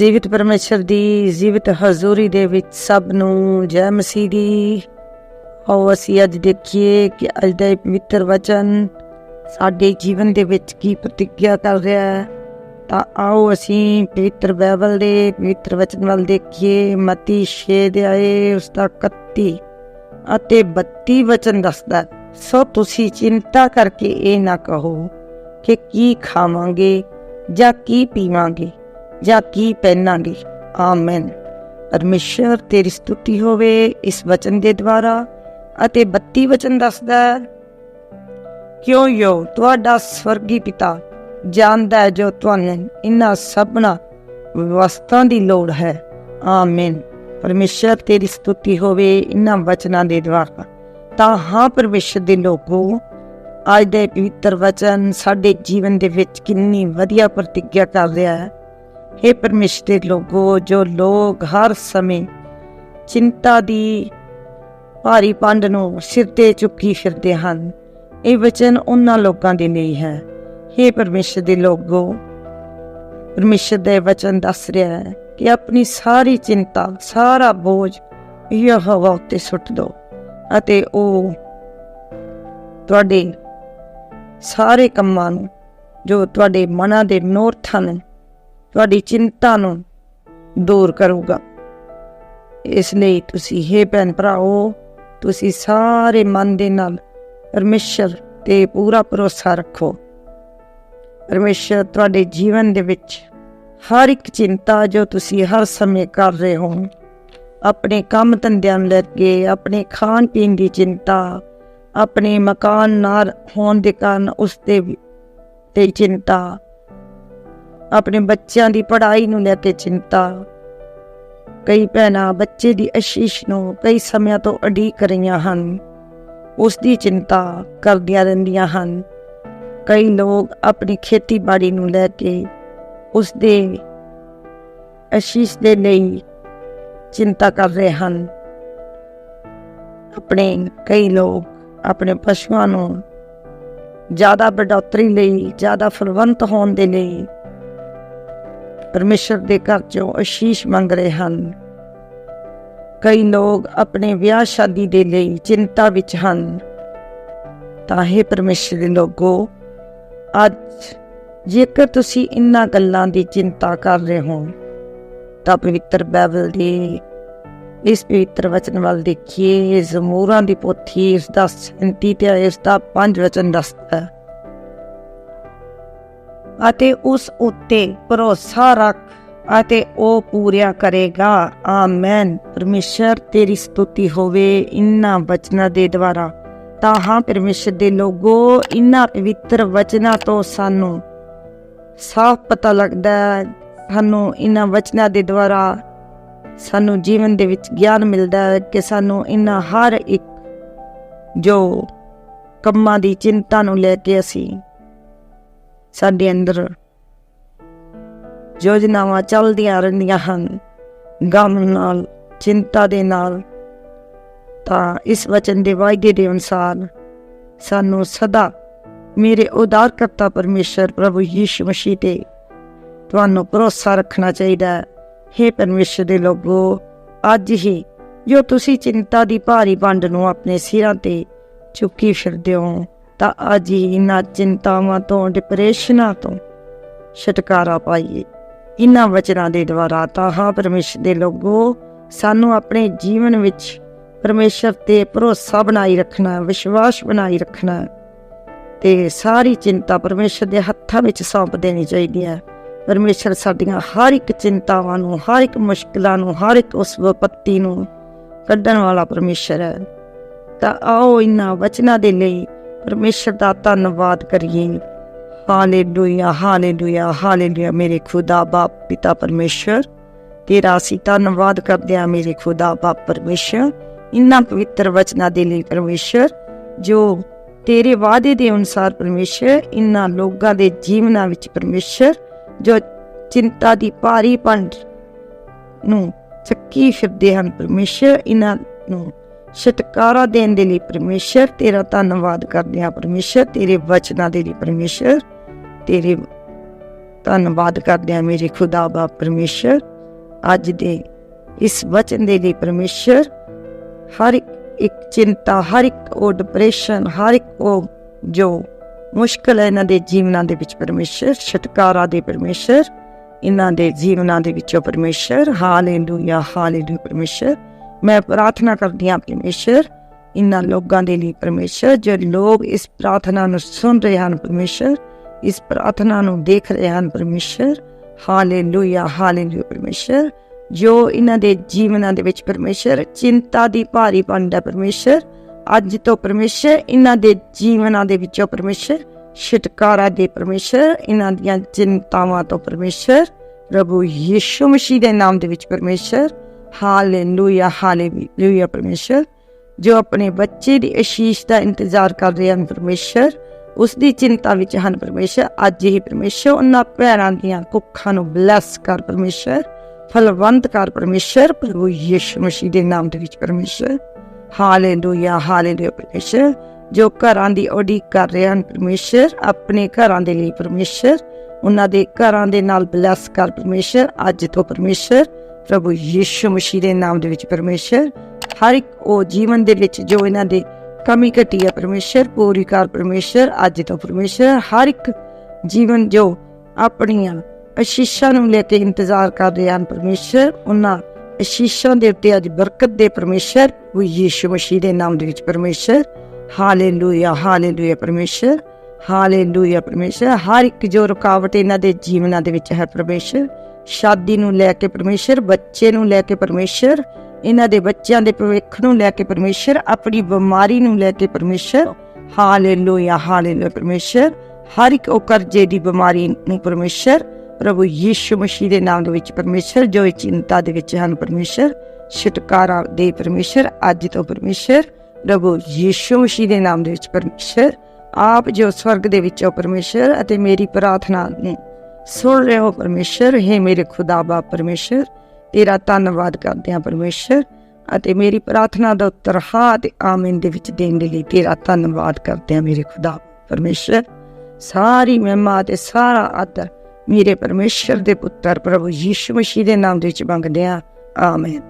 ਜੀਵਿਤ ਪਰਮੇਸ਼ਰ ਦੀ, ਜੀਵਿਤ ਹਜ਼ੂਰੀ ਦੇ ਵਿੱਚ ਸਭ ਨੂੰ ਜੈ ਮਸੀਹ ਦੀ। ਆਓ ਅਸੀਂ ਅੱਜ ਦੇਖੀਏ ਕਿ ਅੱਜ ਦਾ ਇਹ ਪਵਿੱਤਰ ਵਚਨ ਸਾਡੇ ਜੀਵਨ ਦੇ ਵਿੱਚ ਕੀ ਪ੍ਰਤੀਗਿਆ ਕਰ ਰਿਹਾ ਹੈ। ਤਾਂ ਆਓ ਅਸੀਂ ਪਵਿੱਤਰ ਬਾਈਬਲ ਦੇ, ਪਵਿੱਤਰ ਵਚਨ ਵੱਲ ਦੇਖੀਏ। ਮਤੀ 6 ਦੇ ਆਏ, ਉਸ ਦਾ 31 ਅਤੇ 32 ਵਚਨ ਦੱਸਦਾ ਸੋ ਤੁਸੀਂ ਚਿੰਤਾ ਕਰਕੇ ਇਹ ਨਾ ਕਹੋ ਕਿ ਕੀ ਖਾਵਾਂਗੇ ਜਾਂ ਕੀ ਪੀਵਾਂਗੇ। ਜਾਂ ਕੀ ਪਹਿਨਾਂਗੇ ਆਮੇਨ। ਪਰਮੇਸ਼ਰ ਤੇਰੀ ਸਤੁਤੀ ਹੋਵੇ ਇਸ ਵਚਨ ਦੇ ਦੁਆਰਾ ਅਤੇ 32 ਵਚਨ ਦੱਸਦਾ ਹੈ, ਕਿਉਂ ਯੋ ਤੁਹਾਡਾ ਸਵਰਗੀ ਪਿਤਾ ਜਾਣਦਾ ਹੈ ਜੋ ਤੁਹਾਨੂੰ ਇਨ੍ਹਾਂ ਸਭਨਾ ਵਸਤਾਂ ਦੀ ਲੋੜ ਹੈ। ਆਮੇਨ। ਪਰਮੇਸ਼ਰ ਤੇਰੀ ਸਤੁਤੀ ਹੋਵੇ ਇਨ੍ਹਾਂ ਵਚਨਾਂ ਦੇ ਦੁਆਰਾ। ਤਾਂ ਹਾਂ ਪਰਮੇਸ਼ਰ ਦੇ ਲੋਕੋ, ਅੱਜ ਦੇ ਪਵਿੱਤਰ ਵਚਨ ਸਾਡੇ ਜੀਵਨ ਦੇ ਵਿੱਚ ਕਿੰਨੀ ਵਧੀਆ ਪ੍ਰਤੀਗਿਆ ਕਰ ਰਿਹਾ ਹੈ। हे ਪਰਮੇਸ਼ਰ ਦੇ ਲੋਕੋ ਜੋ ਲੋਕ ਹਰ ਸਮੇਂ ਚਿੰਤਾ ਦੀ ਭਾਰੀ ਪੰਡ ਨੂੰ ਸਿਰ ਤੇ ਚੁੱਕੀ ਫਿਰਦੇ ਹਨ, ਇਹ ਵਚਨ ਉਹਨਾਂ ਲੋਕਾਂ ਦੇ ਲਈ ਹੈ। हे ਪਰਮੇਸ਼ਰ ਦੇ ਲੋਕੋ ਪਰਮੇਸ਼ਰ ਦੇ ਵਚਨ ਦੱਸ ਰਿਹਾ ਹੈ ਕਿ ਆਪਣੀ ਸਾਰੀ ਚਿੰਤਾ, ਸਾਰਾ ਬੋਝ ਯਹੋਵਾ ਉੱਤੇ ਸੁੱਟ ਦਿਓ ਅਤੇ ਉਹ ਤੁਹਾਡੇ ਸਾਰੇ ਕੰਮਾਂ ਨੂੰ, ਜੋ ਤੁਹਾਡੇ ਮਨਾਂ ਦੇ ਮਨੋਰਥਾਂ ਨੇ ਤੁਹਾਡੀ ਚਿੰਤਾ ਨੂੰ ਦੂਰ ਕਰੂਗਾ। ਇਸ ਲਈ ਤੁਸੀਂ हे ਭੈਣ ਭਰਾਓ ਤੁਸੀਂ ਸਾਰੇ ਮਨ ਦੇ ਨਾਲ ਪਰਮੇਸ਼ਰ ਤੇ ਪੂਰਾ ਭਰੋਸਾ ਰੱਖੋ। ਪਰਮੇਸ਼ਰ ਤੁਹਾਡੇ ਜੀਵਨ ਦੇ ਵਿੱਚ ਹਰ ਇੱਕ ਚਿੰਤਾ ਜੋ ਤੁਸੀਂ ਹਰ ਸਮੇਂ ਕਰ ਰਹੇ ਹੋ, ਆਪਣੇ ਕੰਮ ਧੰਦਿਆਂ ਨੂੰ ਲੈ ਕੇ, ਆਪਣੇ ਖਾਣ ਪੀਣ ਦੀ ਚਿੰਤਾ, ਆਪਣੇ ਮਕਾਨ ਨਾ ਹੋਣ ਦੇ ਕਾਰਨ ਉਸ ਤੇ ਤੇ ਚਿੰਤਾ ਆਪਣੇ ਬੱਚਿਆਂ ਦੀ ਪੜ੍ਹਾਈ ਨੂੰ ਲੈ ਕੇ ਚਿੰਤਾ। ਕਈ ਭੈਣਾਂ ਬੱਚੇ ਦੀ ਅਸ਼ੀਸ਼ ਨੂੰ ਕਈ ਸਮਿਆਂ ਤੋਂ ਅਡੀਕ ਰਹੀਆਂ ਹਨ। ਉਸ ਦੀ ਚਿੰਤਾ ਕਰਦੀਆਂ ਰਹਿੰਦੀਆਂ ਹਨ। ਕਈ ਲੋਕ ਆਪਣੀ ਖੇਤੀਬਾੜੀ ਨੂੰ ਲੈ ਕੇ ਉਸ ਦੇ ਅਸ਼ੀਸ਼ ਦੇ ਲਈ ਚਿੰਤਾ ਕਰ ਰਹੇ ਹਨ। ਆਪਣੇ ਕਈ ਲੋਕ ਆਪਣੇ ਪਸ਼ੂਆਂ ਨੂੰ ਜ਼ਿਆਦਾ ਬੜੋਤਰੀ ਲਈ, ਜ਼ਿਆਦਾ ਫਲਵੰਤ ਹੋਣ ਦੇ ਲਈ ਪਰਮੇਸ਼ਰ ਦੇ ਘਰ ਚੋਂ ਅਸ਼ੀਸ਼ ਮੰਗ ਰਹੇ ਹਨ। ਕਈ ਲੋਕ ਆਪਣੇ ਵਿਆਹ ਸ਼ਾਦੀ ਦੇ ਲਈ ਚਿੰਤਾ ਵਿੱਚ ਹਨ। ਤਾਂ ਹੈ ਪਰਮੇਸ਼ਰ ਦੇ ਲੋਗੋ ਅੱਜ ਜੇਕਰ ਤੁਸੀਂ ਇਨ੍ਹਾਂ ਗੱਲਾਂ ਦੀ ਚਿੰਤਾ ਕਰ ਰਹੇ ਹੋ, ਤਾਂ ਪਵਿੱਤਰ ਬਾਈਬਲ ਦੇ ਇਸ ਪਵਿੱਤਰ ਵਚਨ ਵੱਲ ਦੇਖੀਏ। ਜ਼ਮੂਰਾਂ ਦੀ ਪੋਥੀ ਇਸ ਦਾ 37 ਤੇ ਇਸ ਦਾ 5 ਵਚਨ ਦੱਸਦਾ ਹੈ। ਅਤੇ ਉਸ ਉੱਤੇ ਭਰੋਸਾ ਰੱਖ ਅਤੇ ਉਹ ਪੂਰਿਆ ਕਰੇਗਾ। ਆਮੇਨ। ਪਰਮੇਸ਼ਰ, ਤੇਰੀ ਸਤੁਤੀ ਹੋਵੇ ਇਨ੍ਹਾਂ ਵਚਨਾਂ ਦੇ ਦੁਆਰਾ। ਤਾਂ ਹਾਂ ਪਰਮੇਸ਼ਰ ਦੇ ਲੋਗੋ, ਇਨ੍ਹਾਂ ਪਵਿੱਤਰ ਵਚਨਾਂ ਤੋਂ ਸਾਨੂੰ ਸਾਫ਼ ਪਤਾ ਲੱਗਦਾ ਹੈ। ਸਾਨੂੰ ਇਨ੍ਹਾਂ ਵਚਨਾਂ ਦੇ ਦੁਆਰਾ ਸਾਨੂੰ ਜੀਵਨ ਦੇ ਵਿੱਚ ਗਿਆਨ ਮਿਲਦਾ ਹੈ ਕਿ ਸਾਨੂੰ ਇਨ੍ਹਾਂ ਹਰ ਇੱਕ ਜੋ ਕੰਮਾਂ ਦੀ ਚਿੰਤਾ ਨੂੰ ਲੈ ਕੇ ਅਸੀਂ ਸਾਡੇ ਅੰਦਰ ਯੋਜਨਾਵਾਂ ਚੱਲਦੀਆਂ ਰਹਿੰਦੀਆਂ ਹਨ। ਗਮ ਨਾਲ, ਚਿੰਤਾ ਦੇ ਨਾਲ। ਤਾਂ ਇਸ ਵਚਨ ਦੇ ਵਾਅਦੇ ਦੇ ਅਨੁਸਾਰ ਸਾਨੂੰ ਸਦਾ ਮੇਰੇ ਉਦਾਰਕਰਤਾ ਪਰਮੇਸ਼ਰ ਪ੍ਰਭੂ ਯੀਸ਼ੂ ਮਸੀਹ ਤੇ ਤੁਹਾਨੂੰ ਭਰੋਸਾ ਰੱਖਣਾ ਚਾਹੀਦਾ ਹੈ। हे ਪਰਮੇਸ਼ਰ ਦੇ ਲੋਗੋ, ਅੱਜ ਹੀ ਜੋ ਤੁਸੀਂ ਚਿੰਤਾ ਦੀ ਭਾਰੀ ਵੰਡ ਨੂੰ ਆਪਣੇ ਸਿਰਾਂ ਤੇ ਚੁੱਕੀ ਫਿਰਦੇ ਹੋ ਤਾਂ ਅੱਜ ਹੀ ਇਹਨਾਂ ਚਿੰਤਾਵਾਂ ਤੋਂ, ਡਿਪਰੈਸ਼ਨਾਂ ਤੋਂ ਛੁਟਕਾਰਾ ਪਾਈਏ। ਇਹਨਾਂ ਵਚਨਾਂ ਦੇ ਦੁਆਰਾ ਤਾਂ ਹਾਂ ਪਰਮੇਸ਼ਰ ਦੇ ਲੋਗੋ, ਸਾਨੂੰ ਆਪਣੇ ਜੀਵਨ ਵਿੱਚ ਪਰਮੇਸ਼ਰ ਤੇ ਭਰੋਸਾ ਬਣਾਈ ਰੱਖਣਾ, ਵਿਸ਼ਵਾਸ ਬਣਾਈ ਰੱਖਣਾ ਤੇ ਸਾਰੀ ਚਿੰਤਾ ਪਰਮੇਸ਼ਰ ਦੇ ਹੱਥਾਂ ਵਿੱਚ ਸੌਂਪ ਦੇਣੀ ਚਾਹੀਦੀ ਹੈ। ਪਰਮੇਸ਼ਰ ਸਾਡੀਆਂ ਹਰ ਇੱਕ ਚਿੰਤਾਵਾਂ ਨੂੰ, ਹਰ ਇੱਕ ਮੁਸ਼ਕਲਾਂ ਨੂੰ, ਹਰ ਇੱਕ ਉਸ ਵਿਪੱਤੀ ਨੂੰ ਕੱਢਣ ਵਾਲਾ ਪਰਮੇਸ਼ਰ ਹੈ। ਤਾਂ ਆਓ ਇਨ੍ਹਾਂ ਵਚਨਾਂ ਦੇ ਲਈ ਪਰਮੇਸ਼ਰ ਦਾ ਧੰਨਵਾਦ ਕਰੀਏ। ਹਾਲੇਲੂਇਆ ਹਾਲੇਲੂਇਆ ਹਾਲੇਲੂਇਆ ਮੇਰੇ ਖੁਦਾ ਬਾਪ ਪਿਤਾ ਪਰਮੇਸ਼ਰ। ਤੇਰਾ ਅਸੀਂ ਧੰਨਵਾਦ ਕਰਦੇ ਹਾਂ ਮੇਰੇ ਖੁਦਾ ਬਾਪ ਪਰਮੇਸ਼ਰ। ਇਨ੍ਹਾਂ ਪਵਿੱਤਰ ਵਚਨਾਂ ਦੇ ਲਈ ਪਰਮੇਸ਼ਰ, ਜੋ ਤੇਰੇ ਵਾਅਦੇ ਦੇ ਅਨੁਸਾਰ ਪਰਮੇਸ਼ਰ, ਇਨ੍ਹਾਂ ਲੋਕਾਂ ਦੇ ਜੀਵਨਾਂ ਵਿੱਚ ਪਰਮੇਸ਼ਰ, ਜੋ ਚਿੰਤਾ ਦੀ ਭਾਰੀ ਪੰਡ ਨੂੰ ਚੱਕੀ ਫਿਰਦੇ ਹਨ ਪਰਮੇਸ਼ਰ ਇਹਨਾਂ ਨੂੰ ਛਟਕਾਰਾ ਦੇਣ ਦੇ ਲਈ ਪਰਮੇਸ਼ਰ, ਤੇਰਾ ਧੰਨਵਾਦ ਕਰਦੇ ਹਾਂ ਪਰਮੇਸ਼ਰ, ਤੇਰੇ ਵਚਨਾਂ ਦੇ ਲਈ ਪਰਮੇਸ਼ਰ, ਤੇਰੇ ਧੰਨਵਾਦ ਕਰਦੇ ਹਾਂ ਮੇਰੇ ਖੁਦਾ ਬਾਪ ਪਰਮੇਸ਼ਰ। ਅੱਜ ਦੇ ਇਸ ਵਚਨ ਦੇ ਲਈ ਪਰਮੇਸ਼ਰ, ਹਰ ਇੱਕ ਚਿੰਤਾ, ਹਰ ਇੱਕ ਉਹ ਡਿਪਰੈਸ਼ਨ ਹਰ ਇੱਕ ਉਹ ਜੋ ਮੁਸ਼ਕਲ ਹੈ ਇਹਨਾਂ ਦੇ ਜੀਵਨਾਂ ਦੇ ਵਿੱਚ ਪਰਮੇਸ਼ਰ, ਛੁਟਕਾਰਾ ਦੇ ਪਰਮੇਸ਼ਰ, ਇਹਨਾਂ ਦੇ ਜੀਵਨਾਂ ਦੇ ਵਿੱਚੋਂ ਪਰਮੇਸ਼ਰ, ਹਾਲੇਲੂਇਆ ਹਾਲੇਲੂਇਆ ਪਰਮੇਸ਼ਰ। ਮੈਂ ਪ੍ਰਾਰਥਨਾ ਕਰਦੀ ਹਾਂ ਪਰਮੇਸ਼ਰ, ਇਨ੍ਹਾਂ ਲੋਕਾਂ ਦੇ ਲਈ ਪਰਮੇਸ਼ਰ ਜੋ ਲੋਕ ਇਸ ਪ੍ਰਾਰਥਨਾ ਨੂੰ ਸੁਣ ਰਹੇ ਹਨ ਪਰਮੇਸ਼ਰ, ਇਸ ਪ੍ਰਾਰਥਨਾ ਨੂੰ ਦੇਖ ਰਹੇ ਹਨ ਪਰਮੇਸ਼ਰ। ਹਾਲੇਲੂਇਆ ਹਾਲੇਲੂਇਆ ਪਰਮੇਸ਼ਰ। ਜੋ ਇਹਨਾਂ ਦੇ ਜੀਵਨਾਂ ਦੇ ਵਿੱਚ ਪਰਮੇਸ਼ਰ ਚਿੰਤਾ ਦੀ ਭਾਰੀ ਪੰਡਾ ਪਰਮੇਸ਼ਰ, ਅੱਜ ਤੋਂ ਪਰਮੇਸ਼ਰ ਇਹਨਾਂ ਦੇ ਜੀਵਨਾਂ ਦੇ ਵਿੱਚੋਂ ਪਰਮੇਸ਼ਰ ਛੁਟਕਾਰਾ ਦੇ ਪਰਮੇਸ਼ਰ ਇਹਨਾਂ ਦੀਆਂ ਚਿੰਤਾਵਾਂ ਤੋਂ ਪਰਮੇਸ਼ਰ, ਪ੍ਰਭੂ ਯਿਸੂ ਮਸੀਹ ਦੇ ਨਾਮ ਦੇ ਵਿੱਚ ਪਰਮੇਸ਼ਰ। ਹਾਲੇਲੂਇਆ ਹਾਲੇਲੂਇਆ ਪਰਮੇਸ਼ਰ ਜੋ ਆਪਣੇ ਬੱਚੇ ਦੀ ਅਸ਼ੀਸ਼ ਦਾ ਇੰਤਜ਼ਾਰ ਕਰ ਰਹੇ ਹਨ ਪਰਮੇਸ਼ਰ ਉਸ ਦੀ ਚਿੰਤਾ ਵਿੱਚ ਹਨ ਪਰਮੇਸ਼ਰ ਅੱਜ ਹੀ ਪਰਮੇਸ਼ਰ ਉਹਨਾਂ ਪੈਰਾਂ ਦੀਆਂ ਕੁੱਖਾਂ ਨੂੰ ਬਲੈਸ ਕਰ ਪਰਮੇਸ਼ਰ ਫਲਵੰਤ ਕਰ ਪਰਮੇਸ਼ਰ ਪ੍ਰਭੂ ਯਿਸੂ ਮਸੀਹ ਦੇ ਨਾਮ ਦੇ ਵਿੱਚ ਪਰਮੇਸ਼ਰ ਹਾਲੇਲੂਇਆ ਹਾਲੇਲੂਇਆ ਪਰਮੇਸ਼ਰ ਜੋ ਘਰਾਂ ਦੀ ਉਡੀਕ ਕਰ ਰਹੇ ਹਨ ਪਰਮੇਸ਼ਰ ਆਪਣੇ ਘਰਾਂ ਦੇ ਲਈ ਪਰਮੇਸ਼ਰ ਉਹਨਾਂ ਦੇ ਘਰਾਂ ਦੇ ਨਾਲ ਬਲੈਸ ਕਰ ਪਰਮੇਸ਼ਰ ਅੱਜ ਤੋਂ ਪਰਮੇਸ਼ਰ ਪ੍ਰਭੂ ਯਿਸੂ ਮਸੀਹ ਦੇ ਨਾਮ ਦੇ ਵਿੱਚ ਪਰਮੇਸ਼ਰ, ਹਰ ਇੱਕ ਉਹ ਜੀਵਨ ਦੇ ਵਿੱਚ ਜੋ ਇਹਨਾਂ ਦੇ ਕਮੀ ਘਟੀ ਹੈ ਪਰਮੇਸ਼ਰ, ਪੂਰੀ ਕਰ ਪਰਮੇਸ਼ਰ, ਅੱਜ ਤੋਂ ਪਰਮੇਸ਼ਰ, ਹਰ ਇੱਕ ਜੀਵਨ ਜੋ ਆਪਣੀਆਂ ਅਸ਼ੀਸ਼ਾਂ ਨੂੰ ਲੈ ਕੇ ਇੰਤਜ਼ਾਰ ਕਰ ਰਹੇ ਹਨ ਪਰਮੇਸ਼ਰ, ਉਹਨਾਂ ਅਸ਼ੀਸ਼ਾਂ ਦੇ ਉੱਤੇ ਅੱਜ ਬਰਕਤ ਦੇ ਪਰਮੇਸ਼ਰ ਉਹ ਯੀਸ਼ੂ ਮਸੀਹ ਦੇ ਨਾਮ ਦੇ ਵਿੱਚ ਪਰਮੇਸ਼ਰ। ਹਾਲੇਲੂਇਆ ਹਾਲੇਲੂਇਆ ਪਰਮੇਸ਼ਰ ਹਾਲੇਲੂਇਆ ਪਰਮੇਸ਼ਰ, ਹਰ ਇੱਕ ਜੋ ਰੁਕਾਵਟ ਇਹਨਾਂ ਦੇ ਜੀਵਨਾਂ ਦੇ ਵਿੱਚ ਹੈ ਪਰਮੇਸ਼ਰ ਸ਼ਾਦੀ ਨੂੰ ਲੈ ਕੇ ਪਰਮੇਸ਼ਰ, ਬੱਚੇ ਨੂੰ ਲੈ ਕੇ ਪਰਮੇਸ਼ਰ, ਇਹਨਾਂ ਦੇ ਬੱਚਿਆਂ ਦੇ ਭਵਿੱਖ ਨੂੰ ਲੈ ਕੇ ਪਰਮੇਸ਼ਰ, ਆਪਣੀ ਬਿਮਾਰੀ ਨੂੰ ਲੈ ਕੇ ਪਰਮੇਸ਼ਰ। ਹਾਲੇਲੂਇਆ ਹਾਲੇਲੂਇਆ ਪਰਮੇਸ਼ਰ। ਹਰ ਇੱਕ ਉਹ ਕਰਜ਼ੇ ਦੀ ਬਿਮਾਰੀ ਨੂੰ ਪਰਮੇਸ਼ਰ। ਪ੍ਰਭੂ ਯੀਸ਼ੂ ਮਸੀਹ ਦੇ ਨਾਮ ਦੇ ਵਿੱਚ ਪਰਮੇਸ਼ਰ, ਜੋ ਚਿੰਤਾ ਦੇ ਵਿੱਚ ਹਨ ਪਰਮੇਸ਼ਰ। ਛੁਟਕਾਰਾ ਦੇ ਪਰਮੇਸ਼ਰ, ਅੱਜ ਤੋਂ ਪਰਮੇਸ਼ਰ। ਪ੍ਰਭੂ ਯੀਸ਼ੂ ਮਸੀਹ ਦੇ ਨਾਮ ਦੇ ਵਿੱਚ ਪਰਮੇਸ਼ਰ। ਆਪ ਜੋ ਸਵਰਗ ਦੇ ਵਿੱਚ ਹੋ ਪਰਮੇਸ਼ਰ ਅਤੇ ਮੇਰੀ ਪ੍ਰਾਰਥਨਾ ਨੇ ਸੁਣ ਰਹੇ ਹੋ ਪਰਮੇਸ਼ਰ, ਹੈ ਮੇਰੇ ਖੁਦਾ ਬਾਪ ਪਰਮੇਸ਼ਰ, ਤੇਰਾ ਧੰਨਵਾਦ ਕਰਦੇ ਹਾਂ ਪਰਮੇਸ਼ਰ, ਅਤੇ ਮੇਰੀ ਪ੍ਰਾਰਥਨਾ ਦਾ ਉੱਤਰ ਹਾਂ ਤੇ ਆਮੀਨ ਦੇ ਵਿੱਚ ਦੇਣ ਦੇ ਲਈ ਤੇਰਾ ਧੰਨਵਾਦ ਕਰਦੇ ਹਾਂ ਮੇਰੇ ਖੁਦਾ ਪਰਮੇਸ਼ਰ। ਸਾਰੀ ਮਹਿਮਾ ਤੇ ਸਾਰਾ ਆਦਰ ਮੇਰੇ ਪਰਮੇਸ਼ਰ ਦੇ ਪੁੱਤਰ ਪ੍ਰਭੂ ਯੀਸ਼ੂ ਮਸੀਹ ਦੇ ਨਾਮ ਦੇ ਵਿੱਚ ਮੰਗਦੇ ਹਾਂ। ਆਮੀਨ।